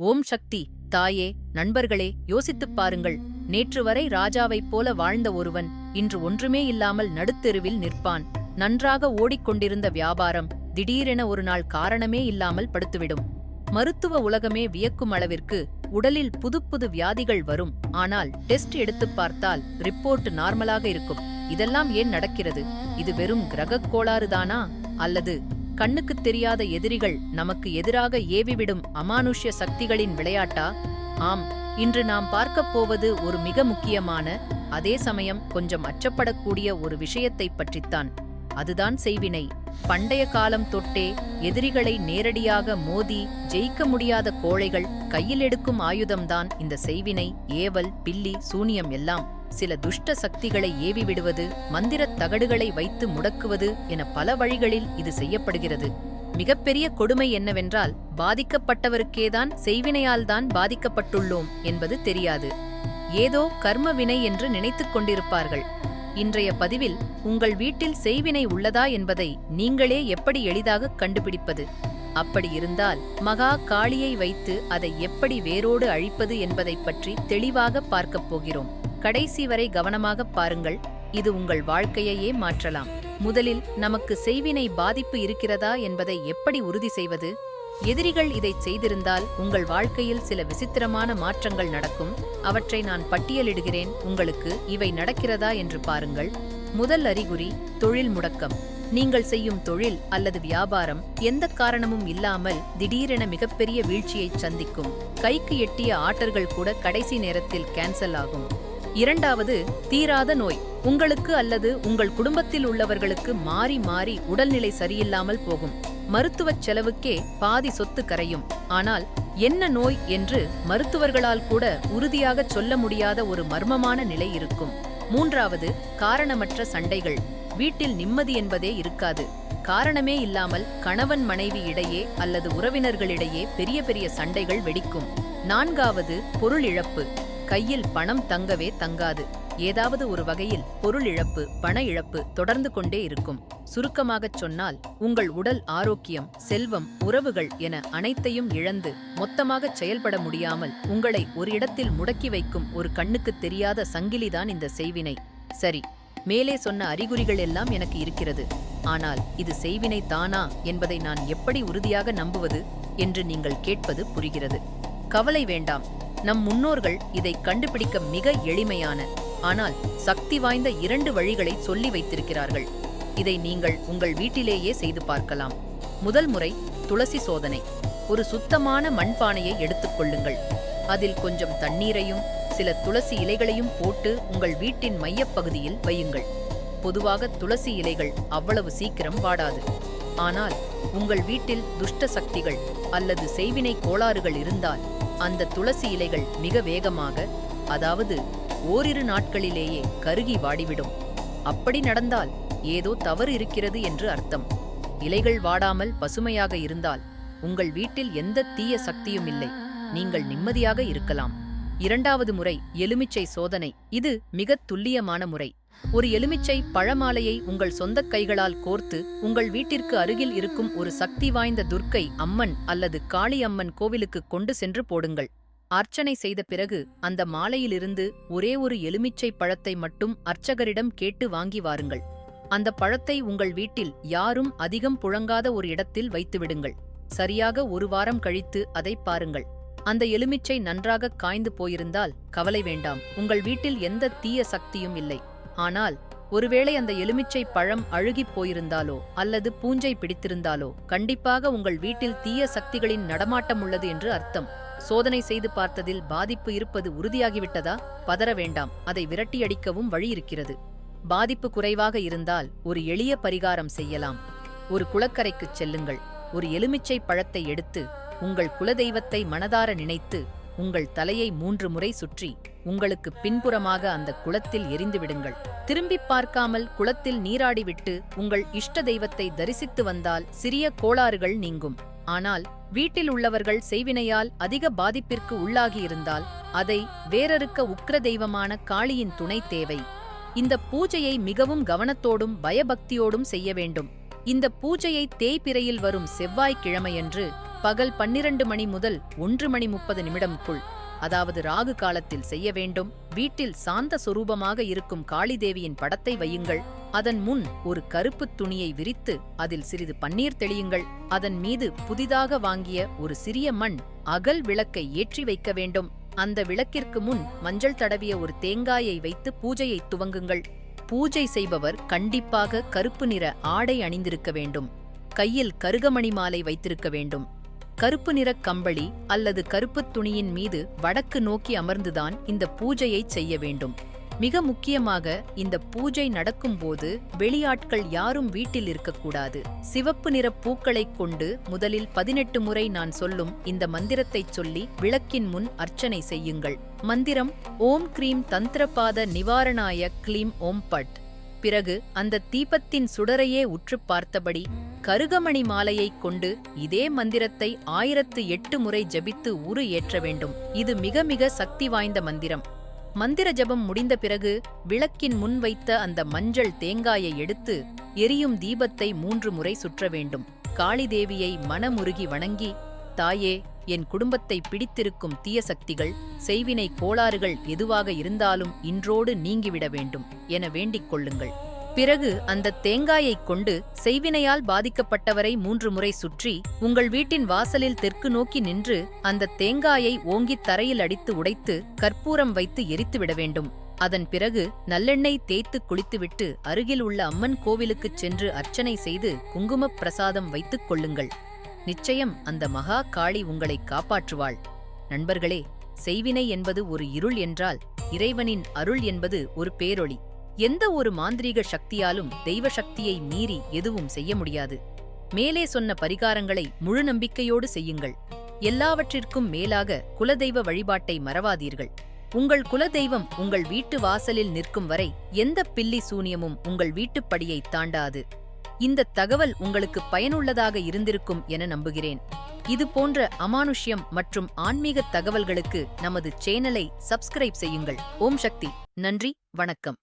ஓம் சக்தி தாயே நண்பர்களே யோசித்துப் பாருங்கள். நேற்று வரை ராஜாவைப் போல வாழ்ந்த ஒருவன் இன்று ஒன்றுமே இல்லாமல் நடுத்தெருவில் நிற்பான். நன்றாக ஓடிக்கொண்டிருந்த வியாபாரம் திடீரென ஒரு நாள் காரணமே இல்லாமல் படுத்துவிடும். மருத்துவ உலகமே வியக்கும் அளவிற்கு உடலில் புதுப்புது வியாதிகள் வரும். ஆனால் டெஸ்ட் எடுத்துப் பார்த்தால் ரிப்போர்ட் நார்மலாக இருக்கும். இதெல்லாம் ஏன் நடக்கிறது? இது வெறும் கிரகக் கோளாறுதானா அல்லது கண்ணுக்குத் தெரியாத எதிரிகள் நமக்கு எதிராக ஏவிவிடும் அமானுஷ்ய சக்திகளின் விளையாட்டா? ஆம் இன்று நாம் பார்க்கப் போவது ஒரு மிக முக்கியமான அதே சமயம் கொஞ்சம் அச்சப்படக்கூடிய ஒரு விஷயத்தைப் பற்றித்தான். அதுதான் செய்வினை. பண்டைய காலம் தொட்டே எதிரிகளை நேரடியாக மோதி ஜெயிக்க முடியாத கோழைகள் கையில் எடுக்கும் ஆயுதம்தான் இந்த செய்வினை. ஏவல் பில்லி சூனியம் எல்லாம். சில துஷ்ட சக்திகளை ஏவி விடுவது மந்திரத் தகடுகளை வைத்து முடக்குவது என பல வழிகளில் இது செய்யப்படுகிறது. மிகப்பெரிய கொடுமை என்னவென்றால் பாதிக்கப்பட்டவருக்கேதான் செய்வினையால்தான் பாதிக்கப்பட்டுள்ளோம் என்பது தெரியாது. ஏதோ கர்ம வினை என்று நினைத்துக் கொண்டிருப்பார்கள். இன்றைய பதிவில் உங்கள் வீட்டில் செய்வினை உள்ளதா என்பதை நீங்களே எப்படி எளிதாக கண்டுபிடிப்பது? அப்படி இருந்தால் மகா காளியை வைத்து அதை எப்படி வேரோடு அழிப்பது என்பதைப் பற்றி தெளிவாக பார்க்கப் போகிறோம். கடைசி வரை கவனமாக பாருங்கள் இது உங்கள் வாழ்க்கையையே மாற்றலாம். முதலில் நமக்கு செய்வினை பாதிப்பு இருக்கிறதா என்பதை எப்படி உறுதி செய்வது? எதிரிகள் இதைச் செய்திருந்தால் உங்கள் வாழ்க்கையில் சில விசித்திரமான மாற்றங்கள் நடக்கும். அவற்றை நான் பட்டியலிடுகிறேன் உங்களுக்கு இவை நடக்கிறதா என்று பாருங்கள். முதல் அறிகுறி தொழில் முடக்கம். நீங்கள் செய்யும் தொழில் அல்லது வியாபாரம் எந்த காரணமும் இல்லாமல் திடீரென மிகப்பெரிய வீழ்ச்சியைச் சந்திக்கும். கைக்கு எட்டிய ஆட்டர்கள் கூட கடைசி நேரத்தில் கேன்சல் ஆகும். இரண்டாவது தீராத நோய். உங்களுக்கு அல்லது உங்கள் குடும்பத்தில் உள்ளவர்களுக்கு மாறி மாறி உடல்நிலை சரியில்லாமல் போகும். மருத்துவச் செலவுக்கே பாதி சொத்து கரையும். ஆனால் என்ன நோய் என்று மருத்துவர்களால் கூட உறுதியாகச் சொல்ல முடியாத ஒரு மர்மமான நிலை இருக்கும். மூன்றாவது காரணமற்ற சண்டைகள். வீட்டில் நிம்மதி என்பதே இருக்காது. காரணமே இல்லாமல் கணவன் மனைவி இடையே அல்லது உறவினர்களிடையே பெரிய பெரிய சண்டைகள் வெடிக்கும். நான்காவது பொருள் இழப்பு. கையில் பணம் தங்கவே தங்காது. ஏதாவது ஒரு வகையில் பொருள் இழப்பு பண இழப்பு தொடர்ந்து கொண்டே இருக்கும். சுருக்கமாகச் சொன்னால் உங்கள் உடல் ஆரோக்கியம் செல்வம் உறவுகள் என அனைத்தையும் இழந்து மொத்தமாகச் செயல்பட முடியாமல் உங்களை ஒரு இடத்தில் முடக்கி வைக்கும் ஒரு கண்ணுக்குத் தெரியாத சங்கிலிதான் இந்த செய்வினை. சரி மேலே சொன்ன அறிகுறிகள் எல்லாம் எனக்கு இருக்கிறது. ஆனால் இது செய்வினை தானா என்பதை நான் எப்படி உறுதியாக நம்புவது என்று நீங்கள் கேட்பது புரிகிறது. கவலை வேண்டாம். நம் முன்னோர்கள் இதை கண்டுபிடிக்க மிக எளிமையான ஆனால் சக்தி வாய்ந்த இரண்டு வழிகளை சொல்லி வைத்திருக்கிறார்கள். இதை நீங்கள் உங்கள் வீட்டிலேயே செய்து பார்க்கலாம். முதல் முறை துளசி சோதனை. ஒரு சுத்தமான மண்பானையை எடுத்துக்கொள்ளுங்கள் அதில் கொஞ்சம் தண்ணீரையும் சில துளசி இலைகளையும் போட்டு உங்கள் வீட்டின் மையப்பகுதியில் வையுங்கள். பொதுவாக துளசி இலைகள் அவ்வளவு சீக்கிரம் வாடாது. ஆனால் உங்கள் வீட்டில் துஷ்ட சக்திகள் அல்லது செய்வினை கோளாறுகள் இருந்தால் அந்த துளசி இலைகள் மிக வேகமாக அதாவது ஓரிரு நாட்களிலேயே கருகி வாடிவிடும். அப்படி நடந்தால் ஏதோ தவறு இருக்கிறது என்று அர்த்தம். இலைகள் வாடாமல் பசுமையாக இருந்தால் உங்கள் வீட்டில் எந்த தீய சக்தியும் இல்லை. நீங்கள் நிம்மதியாக இருக்கலாம். இரண்டாவது முறை எலுமிச்சை சோதனை. இது மிகத் துல்லியமான முறை. ஒரு எலுமிச்சை பழமாலையை உங்கள் சொந்த கைகளால் கோர்த்து உங்கள் வீட்டிற்கு அருகில் இருக்கும் ஒரு சக்தி வாய்ந்த துர்க்கை அம்மன் அல்லது காளி அம்மன் கோவிலுக்கு கொண்டு சென்று போடுங்கள். அர்ச்சனை செய்த பிறகு அந்த மாலையிலிருந்து ஒரே ஒரு எலுமிச்சை பழத்தை மட்டும் அர்ச்சகரிடம் கேட்டு வாங்கி வாருங்கள். அந்த பழத்தை உங்கள் வீட்டில் யாரும் அதிகம் புழங்காத ஒரு இடத்தில் வைத்துவிடுங்கள் சரியாக ஒரு வாரம் கழித்து அதை பாருங்கள். அந்த எலுமிச்சை நன்றாக காய்ந்து போயிருந்தால் கவலை வேண்டாம். உங்கள் வீட்டில் எந்த தீய சக்தியும் இல்லை. ஆனால் ஒருவேளை அந்த எலுமிச்சை பழம் அழுகிப் போயிருந்தாலோ அல்லது பூஞ்சை பிடித்திருந்தாலோ கண்டிப்பாக உங்கள் வீட்டில் தீய சக்திகளின் நடமாட்டம் உள்ளது என்று அர்த்தம். சோதனை செய்து பார்த்ததில் பாதிப்பு இருப்பது உறுதியாகிவிட்டதா? பதற வேண்டாம் அதை விரட்டியடிக்கவும் வழி இருக்கிறது பாதிப்பு குறைவாக இருந்தால் ஒரு எளிய பரிகாரம் செய்யலாம். ஒரு குளக்கரைக்குச் செல்லுங்கள். ஒரு எலுமிச்சை பழத்தை எடுத்து உங்கள் குலதெய்வத்தை மனதார நினைத்து உங்கள் தலையை மூன்று முறை சுற்றி உங்களுக்கு பின்புறமாக அந்த குளத்தில் எரிந்துவிடுங்கள் திரும்பிப் பார்க்காமல் குளத்தில் நீராடிவிட்டு உங்கள் இஷ்ட தெய்வத்தை தரிசித்து வந்தால் சிறிய கோளாறுகள் நீங்கும். ஆனால் வீட்டில் உள்ளவர்கள் செய்வினையால் அதிக பாதிப்பிற்கு உள்ளாகியிருந்தால் அதை வேறறுக்க உக்ர தெய்வமான காளியின் துணை தேவை. இந்த பூஜையை மிகவும் கவனத்தோடும் பயபக்தியோடும் செய்ய வேண்டும். இந்த பூஜையை தேய்பிறையில் வரும் செவ்வாய்க்கிழமையன்று பகல் பன்னிரண்டு மணி முதல் ஒன்று மணி முப்பது நிமிடம்க்குள் அதாவது ராகு காலத்தில் செய்ய வேண்டும் வீட்டில் சாந்த சொரூபமாக இருக்கும் காளிதேவியின் படத்தை வையுங்கள். அதன் முன் ஒரு கருப்பு துணியை விரித்து அதில் சிறிது பன்னீர் தெளியுங்கள். அதன் மீது புதிதாக வாங்கிய ஒரு சிறிய மண் அகல் விளக்கை ஏற்றி வைக்க வேண்டும். அந்த விளக்கிற்கு முன் மஞ்சள் தடவிய ஒரு தேங்காயை வைத்து பூஜையை துவங்குங்கள். பூஜை செய்பவர் கண்டிப்பாக கருப்பு நிற ஆடை அணிந்திருக்க வேண்டும். கையில் கருகமணி மாலை வைத்திருக்க வேண்டும். கருப்பு நிறக் கம்பளி அல்லது கருப்புத் துணியின் மீது வடக்கு நோக்கி அமர்ந்துதான் இந்த பூஜையை செய்ய வேண்டும். மிக முக்கியமாக இந்த பூஜை நடக்கும்போது வெளியாட்கள் யாரும் வீட்டில் இருக்கக்கூடாது. சிவப்பு நிற பூக்களைக் கொண்டு முதலில் பதினெட்டு முறை நான் சொல்லும் இந்த மந்திரத்தைச் சொல்லி விளக்கின் முன் அர்ச்சனை செய்யுங்கள். மந்திரம் ஓம் க்ரீம் தந்திரபாத நிவாரணாய கிளீம் ஓம் பட். பிறகு அந்த தீபத்தின் சுடரையே உற்றுப் பார்த்தபடி கருகமணி மாலையைக் கொண்டு இதே மந்திரத்தை ஆயிரத்து எட்டு முறை ஜபித்து உரு ஏற்ற வேண்டும். இது மிக மிக சக்தி வாய்ந்த மந்திரம். மந்திர ஜபம் முடிந்த பிறகு விளக்கின் முன் வைத்த அந்த மஞ்சள் தேங்காயை எடுத்து எரியும் தீபத்தை மூன்று முறை சுற்ற வேண்டும். காளிதேவியை மனமுருகி வணங்கி தாயே என் குடும்பத்தை பிடித்திருக்கும் தீய சக்திகள் செய்வினை கோளாறுகள் எதுவாக இருந்தாலும் இன்றோடு நீங்கிவிட வேண்டும் என வேண்டிக் கொள்ளுங்கள். பிறகு அந்த தேங்காயைக் கொண்டு செய்வினையால் பாதிக்கப்பட்டவரை மூன்று முறை சுற்றி உங்கள் வீட்டின் வாசலில் தெற்கு நோக்கி நின்று அந்த தேங்காயை ஓங்கித் தரையில் அடித்து உடைத்து கற்பூரம் வைத்து எரித்துவிட வேண்டும். அதன் பிறகு நல்லெண்ணெய் தேய்த்து குளித்துவிட்டு அருகில் உள்ள அம்மன் கோவிலுக்குச் சென்று அர்ச்சனை செய்து குங்குமப் பிரசாதம் வைத்துக் கொள்ளுங்கள். நிச்சயம் அந்த மகா காளி உங்களை காப்பாற்றுவாள். நண்பர்களே செய்வினை என்பது ஒரு இருள் என்றால் இறைவனின் அருள் என்பது ஒரு பேரொளி. எந்த ஒரு மாந்திரீக சக்தியாலும் தெய்வ சக்தியை மீறி எதுவும் செய்ய முடியாது. மேலே சொன்ன பரிகாரங்களை முழு நம்பிக்கையோடு செய்யுங்கள். எல்லாவற்றிற்கும் மேலாக குலதெய்வ வழிபாட்டை மறவாதீர்கள். உங்கள் குலதெய்வம் உங்கள் வீட்டு வாசலில் நிற்கும் வரை எந்த பில்லி சூனியமும் உங்கள் வீட்டுப்படியை தாண்டாது. இந்த தகவல் உங்களுக்கு பயனுள்ளதாக இருந்திருக்கும் என நம்புகிறேன். இது போன்ற அமானுஷ்யம் மற்றும் ஆன்மீக தகவல்களுக்கு நமது சேனலை சப்ஸ்கிரைப் செய்யுங்கள். ஓம் சக்தி. நன்றி வணக்கம்.